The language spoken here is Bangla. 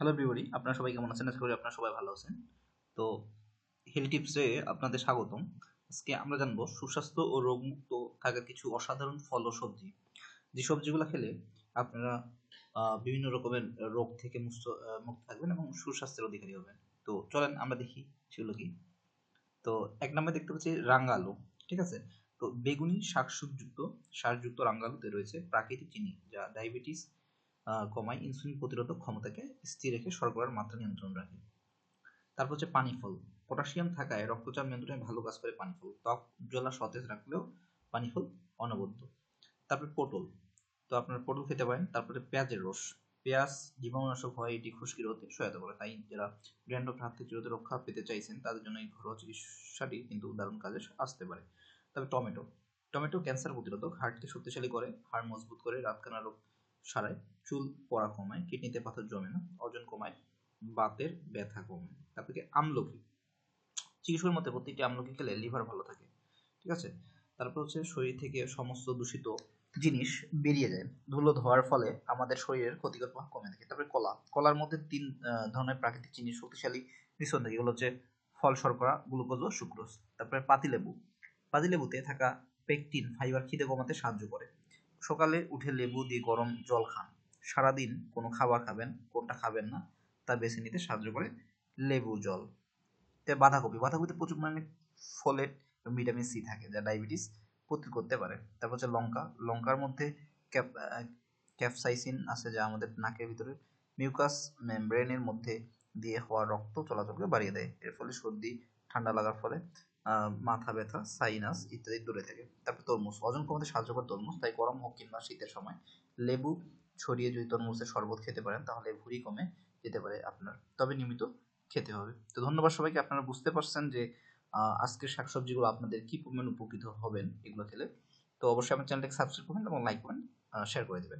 হ্যালো এভরিবডি আপনারা সবাই কেমন আছেন? আশা করি আপনারা সবাই ভালো আছেন। তো হেলথ টিপসে আপনাদের স্বাগতম। আজকে আমরা জানব সুস্বাস্থ্য ও রোগমুক্ত থাকার কিছু অসাধারণ ফল ও সবজি। যে সবজিগুলো খেলে আপনারা বিভিন্ন রকমের রোগ থেকে মুক্ত মুক্ত থাকবেন এবং সুস্বাস্থ্যের অধিকারী হবেন। তো চলেন আমরা দেখি সেগুলো কি। তো এক নম্বরে দেখতে পাচ্ছি রাঙ্গা আলু ঠিক আছে? তো বেগুনি শাকসবযুক্ত সারযুক্ত রাঙ্গা আলুতে রয়েছে প্রাকৃতিক চিনি, যা ডায়াবেটিস কমায় ইনসুলিন প্রতিরোধক ক্ষমতাকে স্থির রেখে শর্করার মাত্রা নিয়ন্ত্রণ রাখে। তারপর হচ্ছে পানি ফল। পটাশিয়াম থাকায় রক্তচাপ নিয়ন্ত্রণে ভালো কাজ করে পানি ফল। ত্বক, জ্বলা সতেজ রাখলেও পানি ফল অনবদ্য। তারপরে পটল। তো আপনার পটল খেতে পারেন। তারপরে পেঁয়াজের রস। পেঁয়াজ জীবাণুনাশক হয় এটি খুশকি রোধে সহায়তা করে। তাই যারা গ্র্যান্ড হাত থেকে রক্ষা পেতে চাইছেন, তাদের জন্য এই ঘরোয়া চিকিৎসাটি কিন্তু দারুণ কাজে আসতে পারে। তবে টমেটো। টমেটো ক্যান্সার প্রতিরোধক, হার্টকে শক্তিশালী করে, হাড় মজবুত করে, রাতকানা রোগ সারায় চুল পড়া কমায়, কিডনিতে পাথর জমে না, ওজন কমায়, বাতের ব্যথা কমায়, তারপরে আমলকি। চিকিৎসার মতে প্রত্যেকটি আমলকি খেলে লিভার ভালো থাকে, ঠিক আছে? তারপর হচ্ছে শরীর থেকে সমস্ত দূষিত জিনিস বেরিয়ে যায়, ধুলো ধোয়ার ফলে আমাদের শরীরের ক্ষতিকর প্রভাব কমে থাকে। তারপরে কলা, কলার মধ্যে তিন ধরনের প্রাকৃতিক চিনি শক্তিশালী মিশ্রণ থাকে, এগুলো হচ্ছে ফল শর্করা, গ্লুকোজ ও সুক্রোজ। তারপরে পাতিলেবু, পাতিলেবুতে থাকা পেকটিন, ফাইবার খিদে কমাতে সাহায্য করে। সকালে উঠে লেবু দিয়ে গরম জল খান। সারাদিন কোনো খাবার খাবেন, কোনটা খাবেন না, তা বেছে নিতে সাহায্য করে লেবু জল। বাঁধাকপি, বাঁধাকপিতে প্রচুর পরিমাণে ফলেট ভিটামিন সি থাকে যা ডায়াবেটিস প্রতিরোধ করতে পারে। তারপর হচ্ছে লঙ্কা, লঙ্কার মধ্যে ক্যাপ ক্যাপসাইসিন আছে যা আমাদের নাকের ভিতরে মিউকাস মেমব্রেনের মধ্যে দিয়ে হওয়া রক্ত চলাচলকে বাড়িয়ে দেয়। এর ফলে সর্দি, ঠান্ডা লাগার ফলে মাথা ব্যথা সাইনাস ইত্যাদি দূরে থাকে। তারপর তরমুজ ওজন কমাতে সাহায্য করে তরমুজ, তাই গরম হোক কিংবা শীতের সময়। লেবু ছড়িয়ে যদি তরমুজের শরবত খেতে পারেন, তাহলে ভুঁড়ি কমে যেতে পারে আপনার। তবে নিয়মিত খেতে হবে। তো ধন্যবাদ সবাইকে। আপনারা বুঝতে পারছেন যে আজকের শাকসবজিগুলো আপনাদের কী পরিমাণ উপকৃত হবেন এগুলো খেলে। তো অবশ্যই আমার চ্যানেলটাকে সাবস্ক্রাইব করবেন এবং লাইক করবেন শেয়ার করে দেবেন।